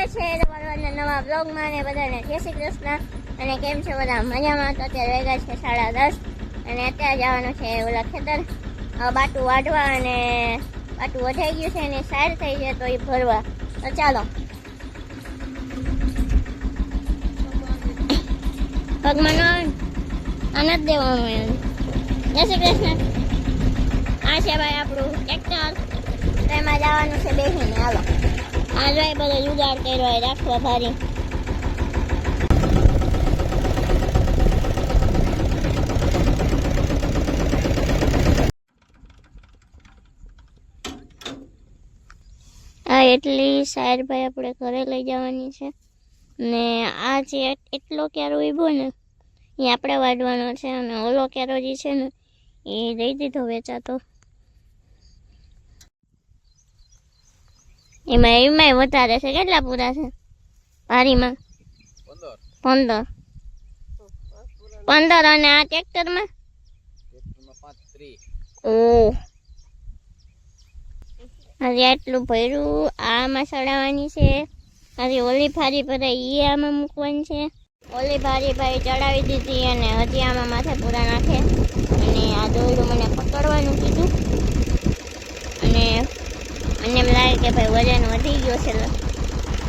સ્વાગત છે તમારા નવા બ્લોગમાં અને બધાને જય શ્રી કૃષ્ણ. અને કેમ છે બધા? મજામાં? તો અત્યારે વેગા છે સાડા દસ. અને અત્યારે જવાનું છે ઓલા ખેતર. બાટું વાઢવા અને બાટું વધાઈ ગયું છે અને સાર થઈ છે તો એ ભરવા. તો ચાલો. પગમાં આનંદ દેવાનું એમ. જય શ્રી કૃષ્ણ. આ છે ભાઈ આપણું ટ્રેક્ટર તો એમાં જવાનું છે બેસીને. હાલો. આ જોઈ બધો જુગાડ કર્યો હોય, રાખવા ભારી. આ એટલી સારભાઈ આપણે ઘરે લઈ જવાની છે. ને આ જે એટલો ક્યારો ઊભો ને, એ આપણે વાઢવાનો છે અને ઓલો ક્યારો જે છે ને, એ દઈ દીધો વેચાતો. એમાં એમાંય વધારે છે કેટલા પૂરા છે ભારીમાં પંદર પંદર અને આ ટ્રેક્ટરમાં ઓ હજી આટલું ભર્યું આમાં ચડાવવાની છે હજી ઓલી ફારી ભરાઈ એ આમાં મૂકવાની છે ઓલી ભારી ભાઈ ચડાવી દીધી અને હજી આમાં માથે પૂરા નાખે અને આ દોરડું મને પકડવાનું કીધું અને મને એમ લાગે કે ભાઈ વજન વધી ગયો છે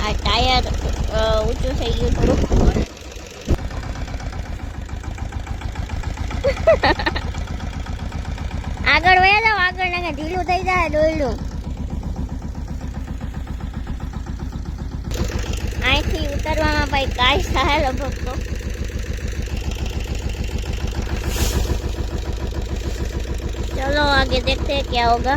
આ ટાયર અ, ઊંચું થઈ ગયું થોડુંક આગળ વયા જાવ આગળ નાખે ઢીલું થઈ જાય દોરડું અહીંથી ઉતરવામાં ભાઈ કાંઈ થાય લગભગ તો चलो आगे देखते हैं क्या होगा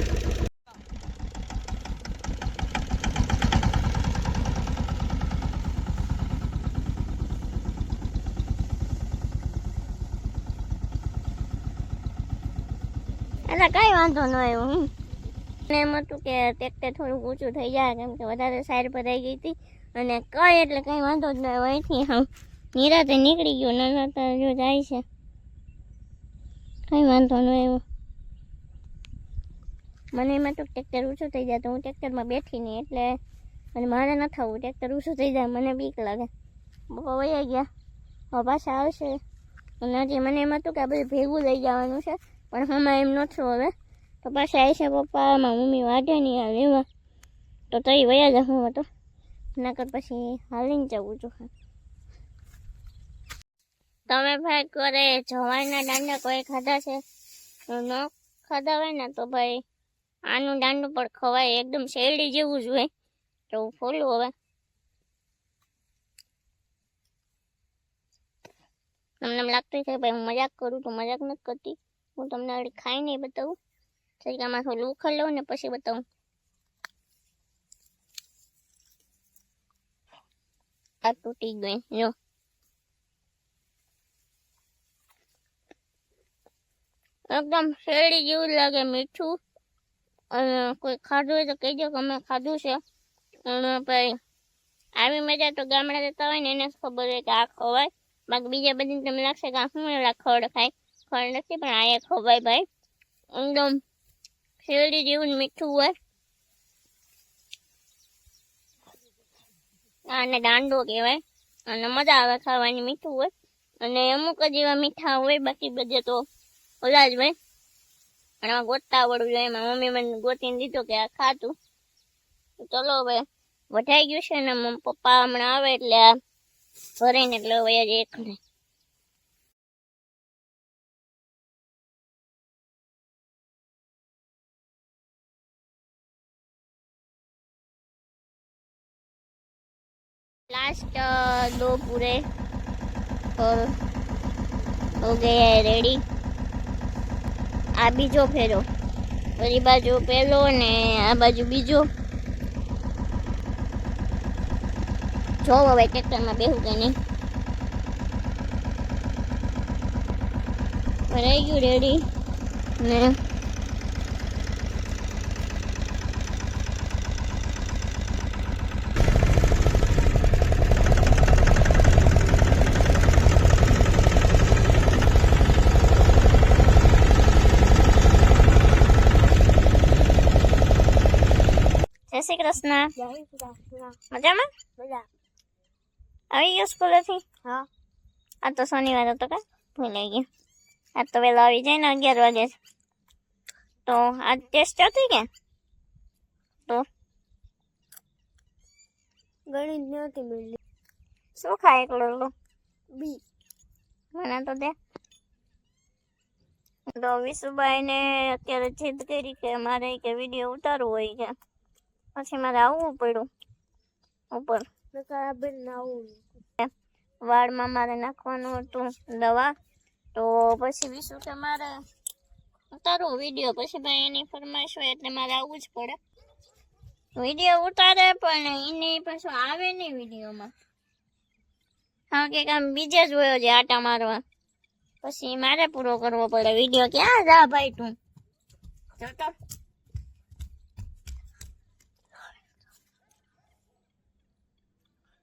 એટલે કઈ વાંધો ન આવ્યો હું અને એમ હતું કે ટ્રેક્ટર થોડુંક ઊંચું થઈ જાય, કેમ કે વધારે સાઈડ પર રહી ગઈ હતી. અને કઈ એટલે કઈ વાંધો જ ન આવ્યો અહીંથી હું નિરાતે નીકળી ગયો નાના તો જો જાય છે. કઈ વાંધો ન આવ્યો. મને એમાં તો ટ્રેક્ટર ઊંચું થઈ જાય તો હું ટ્રેક્ટરમાં બેઠી નહીં, એટલે અને મારે ન થવું, ટ્રેક્ટર ઊંચું થઈ જાય, મને બીક લાગે. બહુ વયા ગયા. હવે પાછા આવશે. અને હજી મને એમ હતું કે આ બધું ભેગું લઈ જવાનું છે. પણ હમણાં એમ નથી હવે. તો પાછા આવીશે પપ્પા આમાં મમ્મી વાઢે નહીં આવે લેવા તો તઈ વયા જ હું તો. નકર પછી હાલીને જવું છું તમે ભાઈ કરે જવાના દાંડા કોઈ ખાધા છે? તો ન ખાધા હોય ને તો ભાઈ આનું દાંડું પણ ખવાય, એકદમ શેરડી જેવું જ હોય. તો હું ફોલું હવે. તમને એમ લાગતું છે ભાઈ હું મજાક કરું તો મજાક નથી કરતી. હું તમને ખાઈને બતાવું. સરિકામાં થોડું ઉખડ લઉં ને પછી બતાવું. આ તૂટી ગઈ જો. એકદમ શેરડી જેવું લાગે મીઠું. અને કોઈ ખાધું હોય તો કહેજો કે અમે ખાધું છે. અને ભાઈ, આવી મજા તો ગામડા જતા હોય ને એને ખબર હોય કે આ ખવાય. બાકી બીજા બધી તમને લાગશે કે આ શું એલા ખડ ખાય. ખડ નથી, પણ એ ખવાય ભાઈ. એકદમ શેરડી જેવું મીઠું હોય. આને દાંડો કહેવાય. અને મજા આવે ખાવાની મીઠું હોય. અને અમુક જ એવા મીઠા હોય, બાકી બધે તો ઓલા જ ભાઈ અને આમાં ગોતતા આવડવું જોઈએ. એમાં મમ્મી મને ગોતીને દીધો કે આ ખાતું ચલો હવે વધાઈ ગયું છે ને, મમ્મી પપ્પા હમણાં આવે એટલે આ ભરાઈને એટલે હવે જ એક लास्ट दो पूरे और हो गए है रेडी આ બીજો ફેરો ઓલી બાજુ પહેલો ને આ બાજુ બીજો જો હવે ટ્રેક્ટરમાં બેહું કે નહીં રહી ગયું રેડી ને શ્રી કૃષ્ણ મજામાં આવી ગયો સ્કૂલેથી હા આ તો શનિવાર હતો કે ભૂલાઈ ગયો આ તો વહેલો આવી જાય ને અગિયાર વાગે તો આજ ટેસ્ટ હતી કે તો ગણિત નહોતી મળી શું ખાય એકલો બી મને તો દે તો વિશુભાઈ ને અત્યારે જીદ કરી કે મારે કે વીડિયો ઉતારવો હોય કે પછી મારે આવવું પડ્યું ઉપર વાળમાં મારે નાખવાનું હતું દવા તો પછી વિશું કે મારે ઉતારવું વીડિયો પછી ભાઈ એની ફરમાઈશ હોય એટલે મારે આવવું જ પડે વીડિયો ઉતારે પણ એની પાછું આવે નહીં વિડીયોમાં હા કે કામ બીજે જ હોય છે આટા મારવા પછી મારે પૂરો કરવો પડે વીડિયો ક્યાં જા ભાઈ તું જો તો